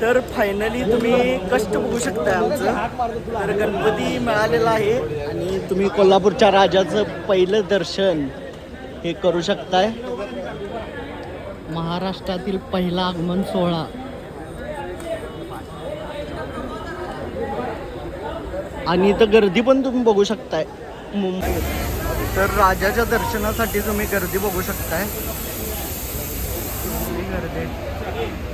तर फायनली तुम्ही कष्ट बघू शकता आमचं. तर गणपती मिळालेला आहे. आणि तुम्ही कोल्हापूरच्या राजाचं पहिलं दर्शन हे करू शकताय. महाराष्ट्रातील पहिला आगमन सोहळा. आणि इथं गर्दी पण तुम्ही बघू शकताय. मुंबई. तर राजाच्या दर्शनासाठी तुम्ही गर्दी बघू शकताय. गर्दी आहे. मागपर्यंत आहे crowd.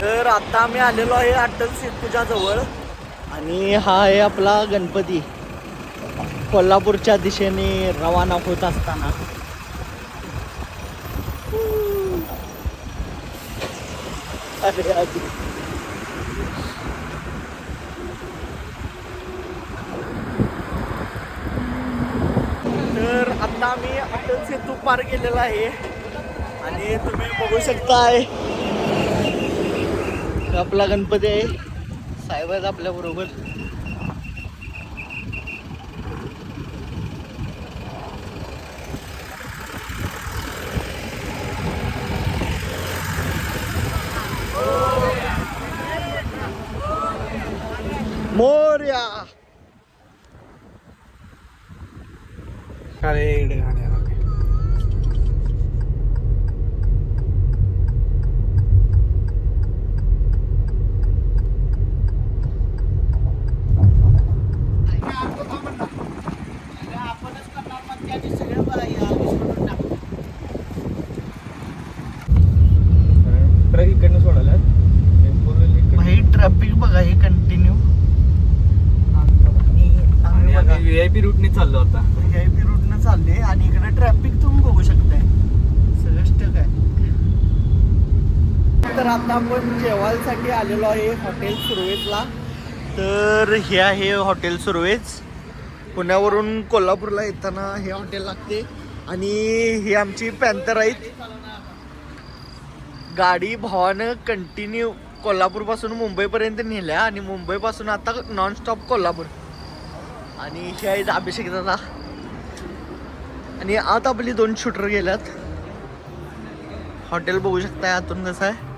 तर आता आम्ही आलेलो आहे अटल सेतूच्या जवळ आणि हा आहे आपला गणपती. कोल्हापूरच्या दिशेने रवाना होत असताना. तर आता आम्ही अटल सेतू पार केलेला आहे. आणि तुम्ही बघू शकताय. आपला गणपती आहे. साहेब आहेत आपल्या मोर्या अरे इकडे गाड्या ट्रक इकडनं सोडायला फोर व्हीलर इकडनं. भाई ट्रॅफिक बघा हे कंटिन्यू आणि आम्ही व्ही आय पी रूटने चाललो आता. व्ही आय पी रूटनं चालले आणि इकडे ट्रॅफिक तुम्ही बघू शकताय. सगळं स्टक आहे. तर आता आपण जेवायसाठी आलेलो आहे हॉटेल सुरवेजला. तर हे आहे हॉटेल सुरवेज. पुण्यावरून कोल्हापूरला येताना हे हॉटेल लागते. आणि ही आमची पॅन्थर आहेत. गाडी भावानं कंटिन्यू कोल्हापूरपासून मुंबईपर्यंत नेल्या आणि मुंबईपासून आता नॉनस्टॉप कोल्हापूर. आणि हे आहेत अभिषेक दादा. आणि आत आपली दोन शूटर गेल्यात. हॉटेल बघू शकताय आतून कसं आहे.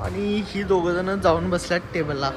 आणि ही दोघं जण जाऊन बसल्यात टेबलला